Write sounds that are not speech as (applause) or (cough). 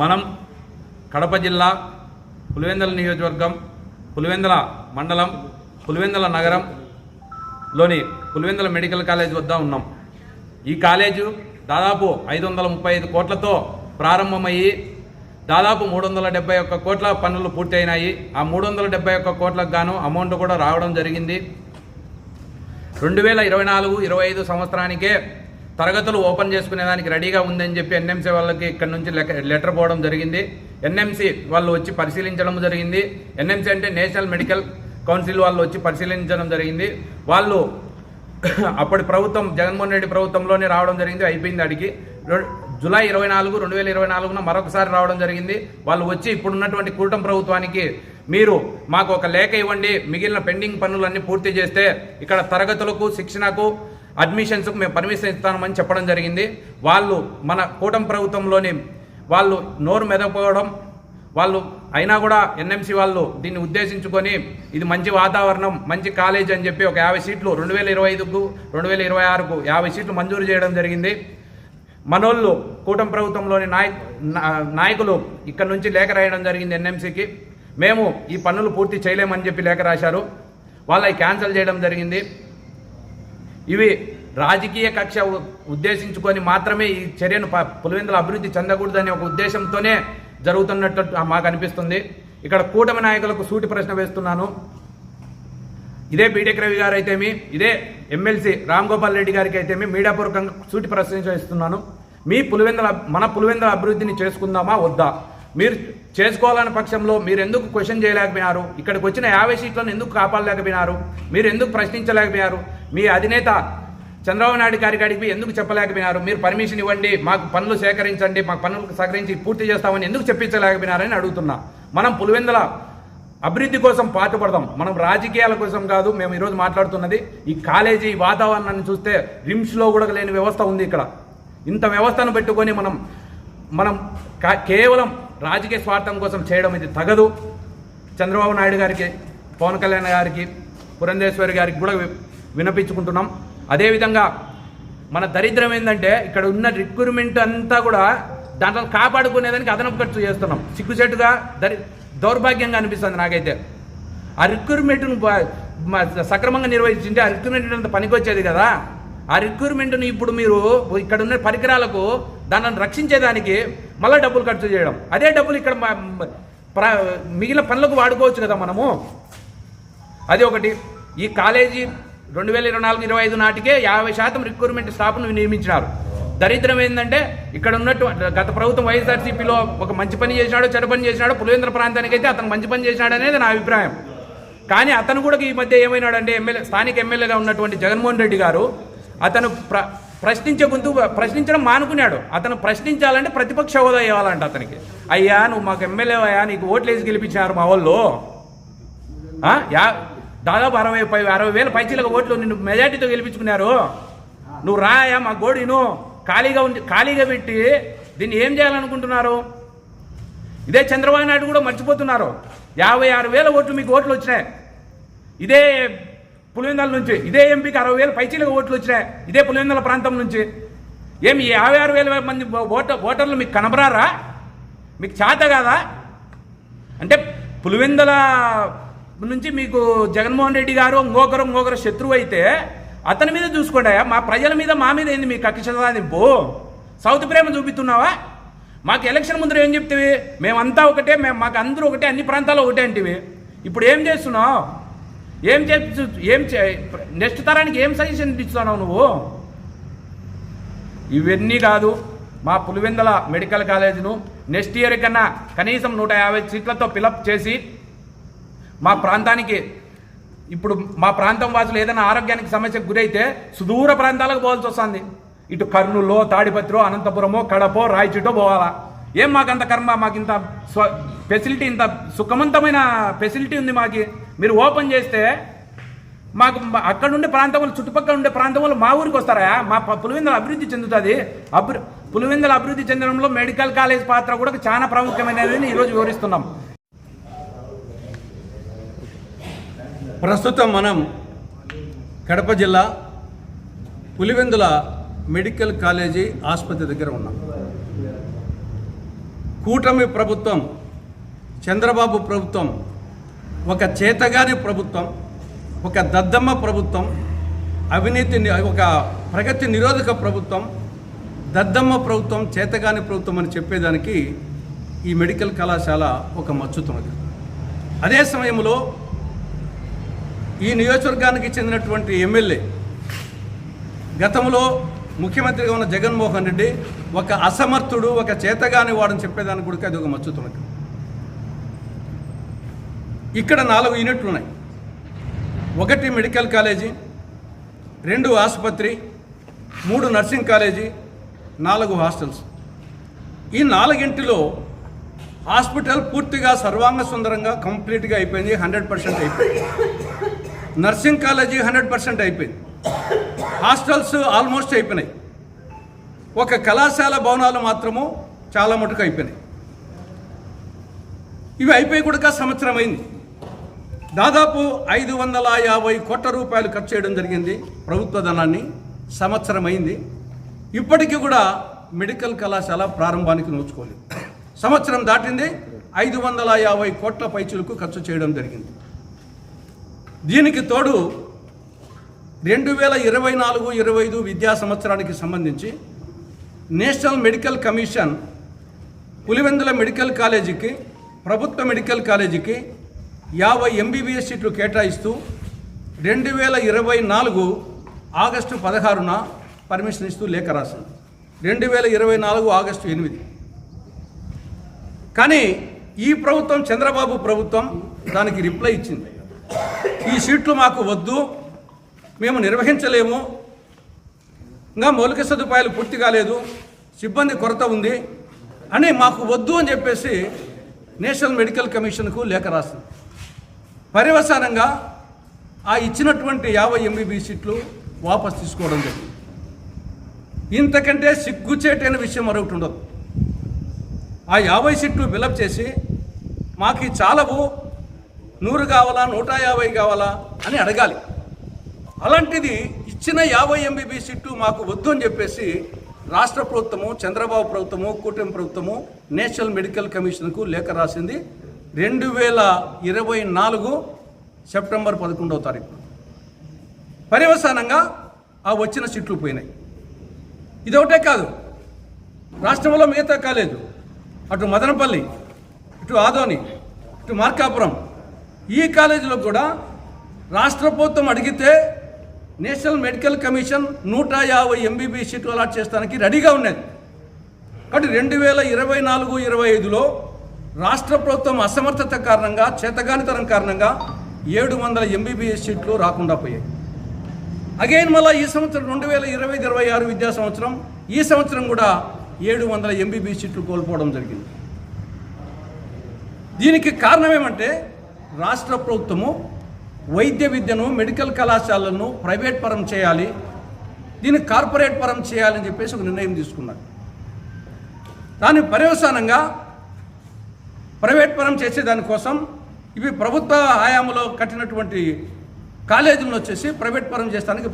మనం కడప జిల్లా పులివెందల నియోజకవర్గం పులివెందల మండలం పులివెందల నగరంలోని పులివెందల మెడికల్ కాలేజ్ వద్ద ఉన్నాం. ఈ కాలేజు దాదాపు ఐదు వందల ముప్పై ఐదు కోట్లతో ప్రారంభమయ్యి దాదాపు మూడు వందల డెబ్బై ఒక్క కోట్ల పనులు పూర్తయినాయి. ఆ మూడు వందల డెబ్బై ఒక్క కోట్లకు గాను అమౌంట్ కూడా రావడం జరిగింది. రెండు వేల ఇరవై నాలుగు ఇరవై ఐదు సంవత్సరానికే తరగతులు ఓపెన్ చేసుకునేదానికి రెడీగా ఉందని చెప్పి ఎన్ఎంసీ వాళ్ళకి ఇక్కడ నుంచి లెక్క- లెటర్ పోవడం జరిగింది. ఎన్ఎంసీ వాళ్ళు వచ్చి పరిశీలించడం జరిగింది. ఎన్ఎంసీ అంటే నేషనల్ మెడికల్ కౌన్సిల్ వాళ్ళు వచ్చి పరిశీలించడం జరిగింది. వాళ్ళు (coughs) అప్పటి ప్రభుత్వం జగన్మోహన్ రెడ్డి ప్రభుత్వంలోనే రావడం జరిగింది అయిపోయింది అడిగి జూలై ఇరవై నాలుగు రెండు వేల ఇరవై నాలుగున మరొకసారి రావడం జరిగింది. వాళ్ళు వచ్చి ఇప్పుడున్నటువంటి కూటమి ప్రభుత్వానికి మీరు మాకు ఒక లేఖ ఇవ్వండి. మిగిలిన పెండింగ్ పనులన్నీ పూర్తి చేస్తే ఇక్కడ తరగతులకు శిక్షణకు అడ్మిషన్స్కు మేము పర్మిషన్ ఇస్తామని చెప్పడం జరిగింది. వాళ్ళు మన కూటమి ప్రభుత్వంలోని వాళ్ళు నోరు మెదకపోవడం వాళ్ళు అయినా కూడా ఎన్ఎంసీ వాళ్ళు దీన్ని ఉద్దేశించుకొని ఇది మంచి వాతావరణం మంచి కాలేజ్ అని చెప్పి ఒక యాభై సీట్లు రెండు వేల ఇరవై ఐదుకు రెండు వేల ఇరవై ఆరుకు యాభై సీట్లు మంజూరు చేయడం జరిగింది. మనోళ్ళు కూటమి ప్రభుత్వంలోని నాయ నాయకులు ఇక్కడ నుంచి లేఖ రాయడం జరిగింది ఎన్ఎంసీకి. మేము ఈ పనులు పూర్తి చేయలేమని చెప్పి లేఖ రాశారు. వాళ్ళవి క్యాన్సిల్ చేయడం జరిగింది. ఇవి రాజకీయ కక్ష ఉ- ఉద్దేశించుకొని మాత్రమే ఈ చర్యను ప- పులివెందుల అభివృద్ధి చెందకూడదనే ఒక ఉద్దేశంతోనే జరుగుతున్నట్టు మాకు అనిపిస్తుంది. ఇక్కడ కూటమి నాయకులకు సూటి ప్రశ్న వేస్తున్నాను. ఇదే బీటెక్ రవి గారు అయితేమి ఇదే ఎమ్మెల్సీ రామ్ గోపాల్ రెడ్డి గారికి అయితేమి మీడియాపూర్వకంగా సూటి ప్రశ్న వేస్తున్నాను. మీ పులివెందుల మన పులివెందుల అభివృద్ధిని చేసుకుందామా వద్దా? మీరు చేసుకోవాలనే పక్షంలో మీరు ఎందుకు క్వశ్చన్ చేయలేకపోయినారు? ఇక్కడికి వచ్చిన యాభై సీట్లను ఎందుకు కాపాడలేకపోయినారు? మీరు ఎందుకు ప్రశ్నించలేకపోయారు మీ అధినేత చంద్రబాబు నాయుడు గారికి ఎందుకు చెప్పలేకపోయినారు? మీరు పర్మిషన్ ఇవ్వండి మాకు పనులు సేకరించండి మాకు పనులు సేకరించి పూర్తి చేస్తామని ఎందుకు చెప్పించలేకపోయినారని అడుగుతున్నా. మనం పులివెందుల అభివృద్ధి కోసం పాటుపడదాం. మనం రాజకీయాల కోసం కాదు మేము ఈరోజు మాట్లాడుతున్నది ఈ కాలేజీ ఈ వాతావరణాన్ని చూస్తే రిమ్స్లో కూడా లేని వ్యవస్థ ఉంది ఇక్కడ. ఇంత వ్యవస్థను పెట్టుకొని మనం మనం కేవలం రాజకీయ స్వార్థం కోసం చేయడం ఇది తగదు. చంద్రబాబు నాయుడు గారికి పవన్ కళ్యాణ్ గారికి పురంధేశ్వరి గారికి కూడా వి- వినపించుకుంటున్నాం. అదేవిధంగా మన దరిద్రం ఏంటంటే ఇక్కడ ఉన్న రిక్రూట్మెంట్ అంతా కూడా దాంట్లో కాపాడుకునేదానికి అదనపు ఖర్చు చేస్తున్నాం. సిగ్గుచెట్టుగా దరి దౌర్భాగ్యంగా అనిపిస్తుంది నాకైతే. ఆ రిక్రూట్మెంట్ను సక్రమంగా నిర్వహించింటే ఆ రిక్రూట్మెంట్ అంత పనికొచ్చేది కదా. ఆ రిక్రూట్మెంట్ను ఇప్పుడు మీరు ఇక్కడ ఉన్న పరికరాలకు దానిని రక్షించేదానికి మళ్ళీ డబ్బులు ఖర్చు చేయడం. అదే డబ్బులు ఇక్కడ మిగిలిన పనులకు వాడుకోవచ్చు కదా మనము. అది ఒకటి. ఈ కాలేజీ రెండు వేల ఇరవై నాలుగు ఇరవై ఐదు నాటికే యాభై శాతం రిక్రూట్మెంట్ స్టాఫ్ను నియమించినారు. దరిద్రం ఏంటంటే ఇక్కడ ఉన్నట్టు గత ప్రభుత్వం వైఎస్ఆర్సీపీలో ఒక మంచి పని చేసినాడో చెడు పని చేసినాడో పులివేంద్ర ప్రాంతానికి అయితే అతను మంచి పని చేసినాడు అనేది నా అభిప్రాయం. కానీ అతను కూడా ఈ మధ్య ఏమైనాడంటే ఎమ్మెల్యే స్థానిక ఎమ్మెల్యేగా ఉన్నటువంటి జగన్మోహన్ రెడ్డి గారు అతను ప్ర ప్రశ్నించే గొంతు ప్రశ్నించడం మానుకున్నాడు. అతను ప్రశ్నించాలంటే ప్రతిపక్ష హోదా ఇవ్వాలంట అతనికి. అయ్యా నువ్వు మాకు ఎమ్మెల్యే అయ్యా నీకు ఓట్లు వేసి గెలిపించినారు మా వాళ్ళు. యా దాదాపు అరవై పై అరవై వేల పైచీలకు ఓట్లు నిన్ను మెజార్టీతో గెలిపించుకున్నారు. నువ్వు రాయా మా గోడిను? ఖాళీగా ఉండి ఖాళీగా పెట్టి దీన్ని ఏం చేయాలనుకుంటున్నారు? ఇదే చంద్రబాబు నాయుడు కూడా మర్చిపోతున్నారు. యాభై ఆరు వేల ఓట్లు మీకు ఓట్లు వచ్చినాయి. ఇదే పులివెందల నుంచి ఇదే ఎంపీకి అరవై వేల పైచీలకు ఓట్లు వచ్చినాయి. ఇదే పులివెందల ప్రాంతం నుంచి. ఏమి ఈ యాభై ఆరు వేల మంది ఓటర్ ఓటర్లు మీకు కనబరారా? మీకు చేత కాదా? అంటే పులివెందల నుంచి మీకు జగన్మోహన్ రెడ్డి గారు ఇంకొకరు ఇంకొకరు శత్రువు అయితే అతని మీద చూసుకోండి మా ప్రజల మీద మా మీద ఏంది మీ కక్ష సాధింపు సౌత్ ప్రేమ చూపిస్తున్నావా? మాకు ఎలక్షన్ ముందు ఏం చెప్తేవి? మేమంతా ఒకటే మేము మాకు అందరూ ఒకటే అన్ని ప్రాంతాల్లో ఒకటే అంటివి. ఇప్పుడు ఏం చేస్తున్నావు? ఏం చే ఏం నెక్స్ట్ తరానికి ఏం సజెషన్ ఇస్తున్నావు నువ్వు? ఇవన్నీ కాదు మా పులివెందల మెడికల్ కాలేజీను నెక్స్ట్ ఇయర్ కన్నా కనీసం నూట యాభై సీట్లతో ఫిలప్ చేసి మా ప్రాంతానికి ఇప్పుడు మా ప్రాంతం వాసులు ఏదైనా ఆరోగ్యానికి సమస్యకు గురైతే సుదూర ప్రాంతాలకు పోవాల్సి వస్తుంది. ఇటు కర్నూలో తాడిపత్రో అనంతపురమో కడపో రాయచూటో పోవాలా? ఏం మాకు అంత కర్మ మాకు ఇంత స్వ ఫెసిలిటీ ఇంత సుఖవంతమైన ఫెసిలిటీ ఉంది మాకి. మీరు ఓపెన్ చేస్తే మాకు అక్కడ ఉండే ప్రాంతములు చుట్టుపక్కల ఉండే ప్రాంతములు మా ఊరికి వస్తారా? మా ప- పులివెందుల అభివృద్ధి చెందుతుంది. అభి పులివెందుల అభివృద్ధి చెందడంలో మెడికల్ కాలేజ్ పాత్ర కూడా చాలా ప్రాముఖ్యమైనదని ఈరోజు వివరిస్తున్నాం. ప్రస్తుతం మనం కడప జిల్లా పులివెందుల మెడికల్ కాలేజీ ఆసుపత్రి దగ్గర ఉన్నాం. కూటమి ప్రభుత్వం చంద్రబాబు ప్రభుత్వం ఒక చేతగాని ప్రభుత్వం ఒక దద్దమ్మ ప్రభుత్వం అవినీతి ఒక ప్రగతి నిరోధక ప్రభుత్వం దద్దమ్మ ప్రభుత్వం చేతగాని ప్రభుత్వం అని చెప్పేదానికి ఈ మెడికల్ కళాశాల ఒక మచ్చుతున్నది. అదే సమయంలో ఈ నియోజకవర్గానికి చెందినటువంటి ఎమ్మెల్యే గతంలో ముఖ్యమంత్రిగా ఉన్న జగన్మోహన్ రెడ్డి ఒక అసమర్థుడు ఒక చేతగాని వాడని చెప్పేదానికి కూడా అది ఒక మచ్చుతున్నది ఇక్కడ నాలుగు యూనిట్లు ఉన్నాయి. ఒకటి మెడికల్ కాలేజీ రెండు ఆసుపత్రి మూడు నర్సింగ్ కాలేజీ నాలుగు హాస్టల్స్. ఈ నాలుగింటిలో హాస్పిటల్ పూర్తిగా సర్వాంగ సుందరంగా కంప్లీట్గా అయిపోయింది హండ్రెడ్ పర్సెంట్ అయిపోయింది. నర్సింగ్ కాలేజీ హండ్రెడ్ పర్సెంట్ అయిపోయింది. హాస్టల్స్ ఆల్మోస్ట్ అయిపోయినాయి. ఒక కళాశాల భవనాలు మాత్రము చాలా మటుకు అయిపోయినాయి. ఇవి అయిపోయి కూడా సంవత్సరం అయింది. దాదాపు ఐదు వందల యాభై కోట్ల రూపాయలు ఖర్చు చేయడం జరిగింది ప్రభుత్వ ధనాన్ని. సంవత్సరం అయింది. ఇప్పటికీ కూడా మెడికల్ కళాశాల ప్రారంభానికి నోచుకోలేదు. సంవత్సరం దాటింది. ఐదు వందల యాభై కోట్ల పైచులకు ఖర్చు చేయడం జరిగింది. దీనికి తోడు రెండు వేల ఇరవై నాలుగు ఇరవై ఐదు విద్యా సంవత్సరానికి సంబంధించి national medical commission Pulivendula medical కాలేజీకి ప్రభుత్వ మెడికల్ కాలేజీకి యాభై ఎంబీబీఎస్ సీట్లు కేటాయిస్తూ రెండు వేల ఇరవై నాలుగు ఆగస్టు పదహారున పర్మిషన్ ఇస్తూ లేఖ రాసింది. రెండు వేల ఇరవై నాలుగు ఆగస్టు ఎనిమిది. కానీ ఈ ప్రభుత్వం చంద్రబాబు ప్రభుత్వం దానికి రిప్లై ఇచ్చింది. ఈ సీట్లు మాకు వద్దు మేము నిర్వహించలేము. ఇంకా మౌలిక సదుపాయాలు పూర్తి కాలేదు సిబ్బంది కొరత ఉంది అని మాకు వద్దు అని చెప్పేసి నేషనల్ మెడికల్ కమిషన్కు లేఖ రాసింది. పర్యవసానంగా ఆ ఇచ్చినటువంటి యాభై ఎంబీబీ సీట్లు వాపస్ తీసుకోవడం జరిగింది. ఇంతకంటే సిగ్గుచేటైన విషయం మరొకటి ఉండదు. ఆ యాభై సీట్లు ఫిలప్ చేసి మాకు చాలవు నూరు కావాలా నూట యాభై కావాలా అని అడగాలి. అలాంటిది ఇచ్చిన యాభై ఎంబీబీ సీట్లు మాకు వద్దు అని చెప్పేసి రాష్ట్ర ప్రభుత్వము చంద్రబాబు ప్రభుత్వము కూటమి ప్రభుత్వము నేషనల్ మెడికల్ కమిషన్కు లేఖ రాసింది రెండు వేల ఇరవై నాలుగు సెప్టెంబర్ పదకొండవ తారీఖు. పర్యవసానంగా ఆ వచ్చిన సీట్లు పోయినాయి. ఇదొకటే కాదు రాష్ట్రంలో మిగతా కాలేదు. అటు మదనపల్లి ఇటు ఆదోని ఇటు మార్కాపురం ఈ కాలేజీలో కూడా రాష్ట్ర ప్రభుత్వం అడిగితే నేషనల్ మెడికల్ కమిషన్ నూట యాభై ఎంబీబీ సీట్లు అలాట్ చేస్తానికి రెడీగా ఉన్నది. కాబట్టి రెండు వేల ఇరవై నాలుగు ఇరవై ఐదులో రాష్ట్ర ప్రభుత్వం అసమర్థత కారణంగా చేతగానితనం కారణంగా ఏడు వందల ఎంబీబీఎస్ సీట్లు రాకుండా పోయాయి. అగైన్ మళ్ళీ ఈ సంవత్సరం రెండు వేల ఇరవై ఇరవై ఆరు విద్యా సంవత్సరం ఈ సంవత్సరం కూడా ఏడు వందల ఎంబీబీ సీట్లు కోల్పోవడం జరిగింది. దీనికి కారణం ఏమంటే రాష్ట్ర ప్రభుత్వము వైద్య విద్యను మెడికల్ కళాశాలను ప్రైవేట్ పరం చేయాలి దీన్ని కార్పొరేట్ పరం చేయాలని చెప్పేసి ఒక నిర్ణయం తీసుకున్నారు. దాని పర్యవసానంగా ప్రైవేట్ పరం చేసే దానికోసం ఇవి ప్రభుత్వ హయాంలో కట్టినటువంటి కాలేజీలను వచ్చేసి ప్రైవేట్ పరం చేస్తానికి